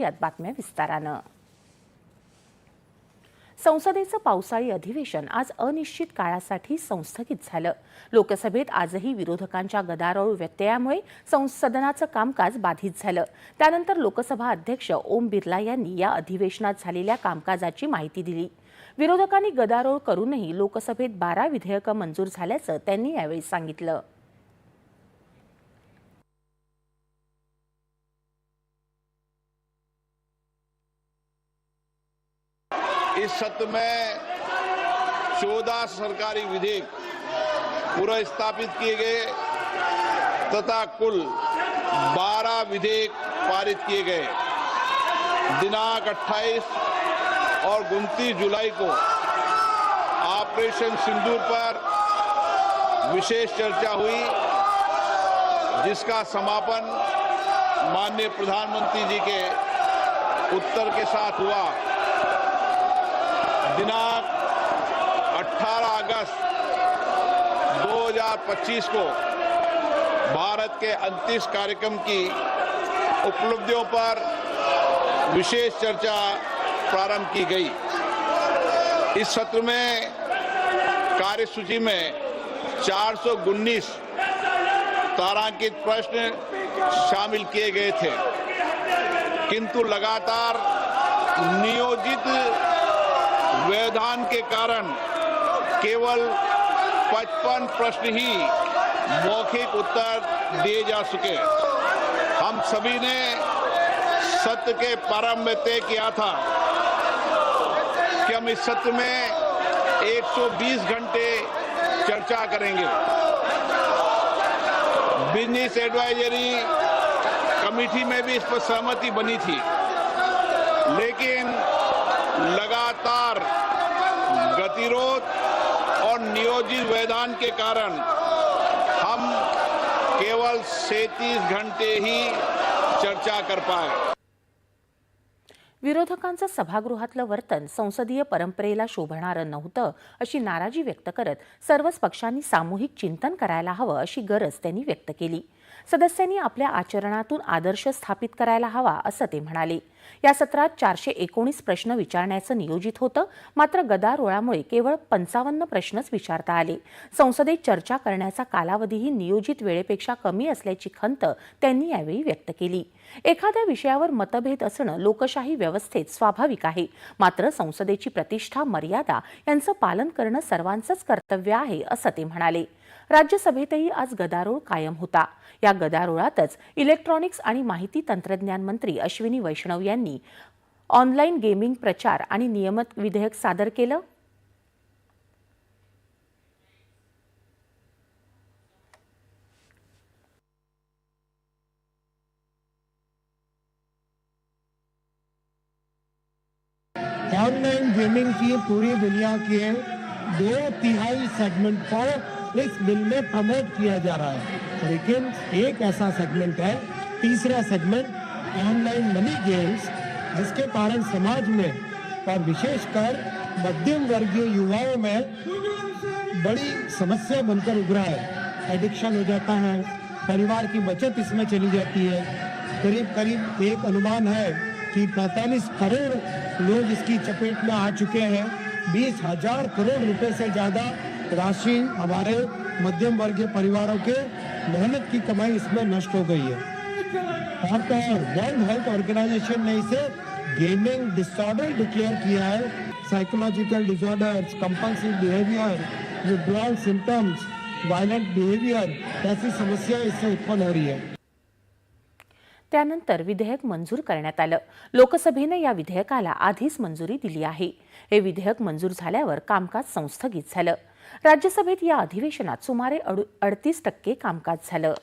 यात बातम्या विस्तारानं. संसदेचं पावसाळी अधिवेशन आज अनिश्चित काळासाठी संस्थगित झालं. लोकसभेत आजही विरोधकांच्या गदारोळ व्यत्ययामुळे संसदनाचं कामकाज बाधित झालं. त्यानंतर लोकसभा अध्यक्ष ओम बिर्ला यांनी या अधिवेशनात झालेल्या कामकाजाची माहिती दिली. विरोधकांनी गदारोळ करूनही लोकसभेत बारा विधेयकं मंजूर झाल्याचं त्यांनी यावेळी सांगितलं. इस सत्र में चौदह सरकारी विधेयक पूरा स्थापित किए गए तथा कुल 12 विधेयक पारित किए गए। दिनांक 28 और 29 जुलाई को ऑपरेशन सिंदूर पर विशेष चर्चा हुई, जिसका समापन माननीय प्रधानमंत्री जी के उत्तर के साथ हुआ। दिनांक 18 अगस्त 2025 को भारत के अंतिम कार्यक्रम की उपलब्धियों पर विशेष चर्चा प्रारंभ की गई। इस सत्र में कार्यसूची में चार सौ तारांकित प्रश्न शामिल किए गए थे, किंतु लगातार नियोजित व्यवधान के कारण केवल 55 प्रश्न ही मौखिक उत्तर दिए जा सके हम सभी ने सत्र के प्रारंभ में तय किया था कि हम इस सत्र में 120 घंटे चर्चा करेंगे। बिज़नेस एडवाइजरी कमेटी में भी इस पर सहमति बनी थी। लेकिन लगातार गतिरोध और नियोजित व्यवधान के कारण हम केवल 37 घंटे ही चर्चा कर पाए। विरोधकांचं सभागृहातलं वर्तन संसदीय परंपरेला शोभणारं नव्हतं अशी नाराजी व्यक्त करत सर्वच पक्षांनी सामूहिक चिंतन करायला हवं अशी गरज त्यांनी व्यक्त केली. सदस्यांनी आपल्या आचरणातून आदर्श स्थापित करायला हवा असं ते म्हणाले. या सत्रात चारशे एकोणीस प्रश्न विचारण्याचं नियोजित होतं मात्र गदारोळामुळे केवळ पंचावन्न प्रश्नच विचारता आले. संसदेत चर्चा करण्याचा कालावधीही नियोजित वेळेपेक्षा कमी असल्याची खंत त्यांनी यावेळी व्यक्त केली. एखाद्या विषयावर मतभेद असणं लोकशाही व्यवस्थेत स्वाभाविक आहे मात्र संसदेची प्रतिष्ठा मर्यादा यांचं पालन करणं सर्वांचंच कर्तव्य आहे असं ते म्हणाले. राज्यसभेतही आज गदारोळ कायम होता. या गदारोळातच इलेक्ट्रॉनिक्स आणि माहिती तंत्रज्ञान मंत्री अश्विनी वैष्णव यांनी ऑनलाईन गेमिंग प्रचार आणि नियमित विधेयक सादर केलं. ऑनलाइन गेमिंग की पूरी दुनिया के दो तिहाई सेगमेंट पर इस बिल में प्रमोट किया जा रहा है। लेकिन एक ऐसा सेगमेंट है, तीसरा सेगमेंट ऑनलाइन मनी गेम्स जिसके कारण समाज में और विशेषकर मध्यम वर्गीय युवाओं में बड़ी समस्या बनकर उभरा है। एडिक्शन हो जाता है, परिवार की बचत इसमें चली जाती है। करीब करीब एक अनुमान है कि 45 करोड़ लोग इसकी चपेट में आ चुके हैं। बीस हज़ार करोड़ रुपए से ज़्यादा राशि हमारे मध्यम वर्गीय परिवारों के मेहनत की कमाई इसमें नष्ट हो गई है। और वर्ल्ड हेल्थ ऑर्गेनाइजेशन ने इसे गेमिंग डिसऑर्डर डिक्लेयर किया है। Psychological disorders compulsive behaviour withdrawal symptoms violent behaviour ऐसी समस्या इससे उत्पन्न हो रही है। त्यानंतर विधेयक मंजूर करण्यात आलं. लोकसभेनं या विधेयकाला आधीच मंजुरी दिली आहे. हे विधेयक मंजूर झाल्यावर कामकाज संस्थगित झालं. राज्यसभेत या अधिवेशनात सुमारे अडतीस टक्के कामकाज झालं.